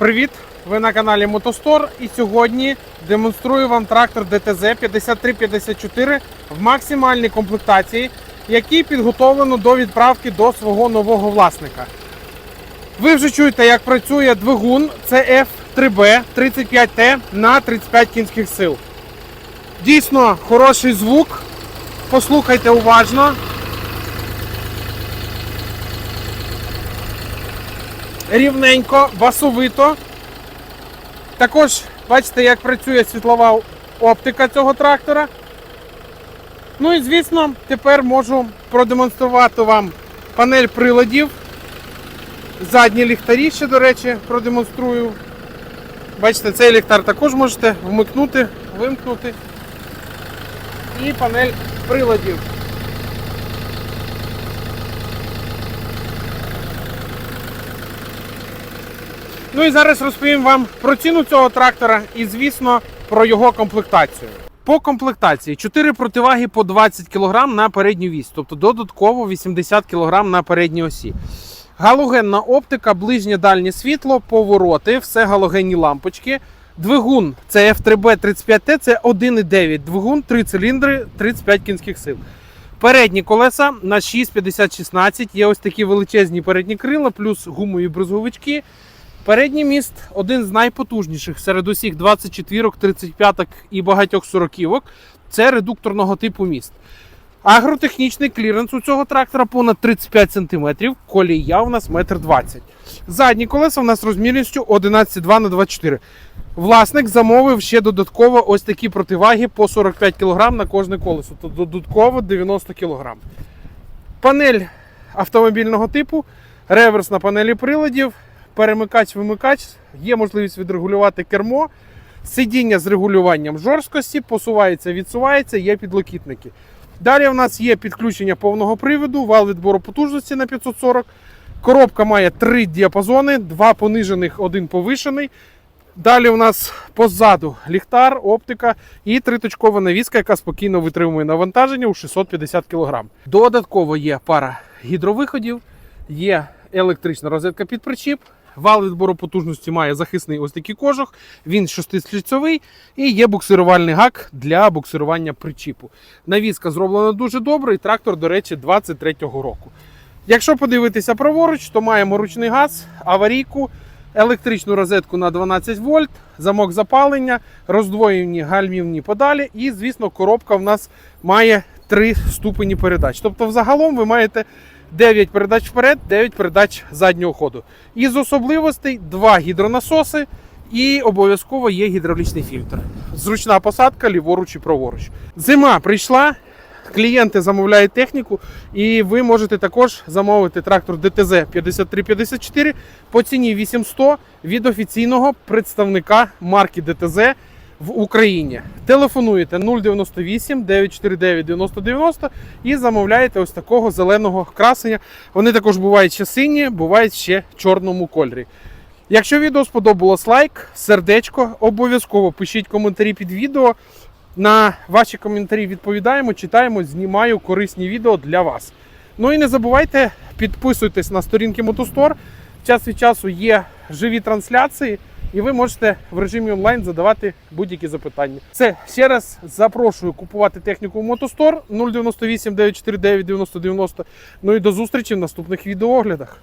Привіт! Ви на каналі Мотостор і сьогодні демонструю вам трактор ДТЗ 5354 в максимальній комплектації, який підготовлено до відправки до свого нового власника. Ви вже чуєте, як працює двигун CF 3B 35T на 35 кінських сил. Дійсно хороший звук. Послухайте уважно. Рівненько, басовито. Також бачите, як працює світлова оптика цього трактора. Ну і звісно, тепер можу продемонструвати вам панель приладів. Задні ліхтарі ще, до речі, продемонструю. Бачите, цей ліхтар також можете вмикнути, вимкнути. І панель приладів. Ну і зараз розповім вам про ціну цього трактора і, звісно, про його комплектацію. По комплектації 4 противаги по 20 кг на передню вісь, тобто додатково 80 кг на передній осі. Галогенна оптика, ближнє дальнє світло, повороти, все галогенні лампочки. Двигун це F3B35T, це 1,9 двигун, 3 циліндри, 35 кінських сил. Передні колеса на 6,50-16. Є ось такі величезні передні крила, плюс гумові брузговички. Передній міст один з найпотужніших серед усіх 24, 35 і багатьох 40 Це редукторного типу міст. Агротехнічний кліренс у цього трактора понад 35 см, колія у нас 1,20 м. Задні колеса у нас розмірністю 11,2 на 24 Власник замовив ще додатково ось такі противаги по 45 кг на кожне колесо, тобто додатково 90 кг. Панель автомобільного типу, реверс на панелі приладів, перемикач-вимикач, є можливість відрегулювати кермо, сидіння з регулюванням жорсткості, посувається, відсувається, є підлокітники. Далі в нас є підключення повного приводу, вал відбору потужності на 540. Коробка має три діапазони, два понижених, один повишений. Далі у нас позаду ліхтар, оптика і триточкова навіска, яка спокійно витримує навантаження у 650 кг. Додатково є пара гідровиходів, є електрична розетка під причіп. Вал відбору потужності має захисний ось такий кожух, він шестисліцьовий і є буксирувальний гак для буксирування причіпу. Навіска зроблена дуже добре, і трактор, до речі, 23-го року. Якщо подивитися праворуч, то маємо ручний газ, аварійку, електричну розетку на 12 вольт, замок запалення, роздвоєні гальмівні подалі, і, звісно, коробка в нас має 3 ступені передач. Тобто, взагалом ви маєте 9 передач вперед, 9 передач заднього ходу. Із особливостей 2 гідронасоси і обов'язково є гідравлічний фільтр. Зручна посадка ліворуч і праворуч. Зима прийшла. Клієнти замовляють техніку, і ви можете також замовити трактор ДТЗ 5354 по ціні 800 від офіційного представника марки ДТЗ в Україні. Телефонуєте 098 949 9090 і замовляєте ось такого зеленого красення. Вони також бувають ще сині, бувають ще в чорному кольорі. Якщо відео сподобалось лайк, сердечко, обов'язково пишіть коментарі під відео. На ваші коментарі відповідаємо, читаємо, знімаю корисні відео для вас. Ну і не забувайте підписуйтесь на сторінки Мотостор. Час від часу є живі трансляції, і ви можете в режимі онлайн задавати будь-які запитання. Це ще раз запрошую купувати техніку в Мотостор 098 949 9090. Ну і до зустрічі в наступних відеооглядах.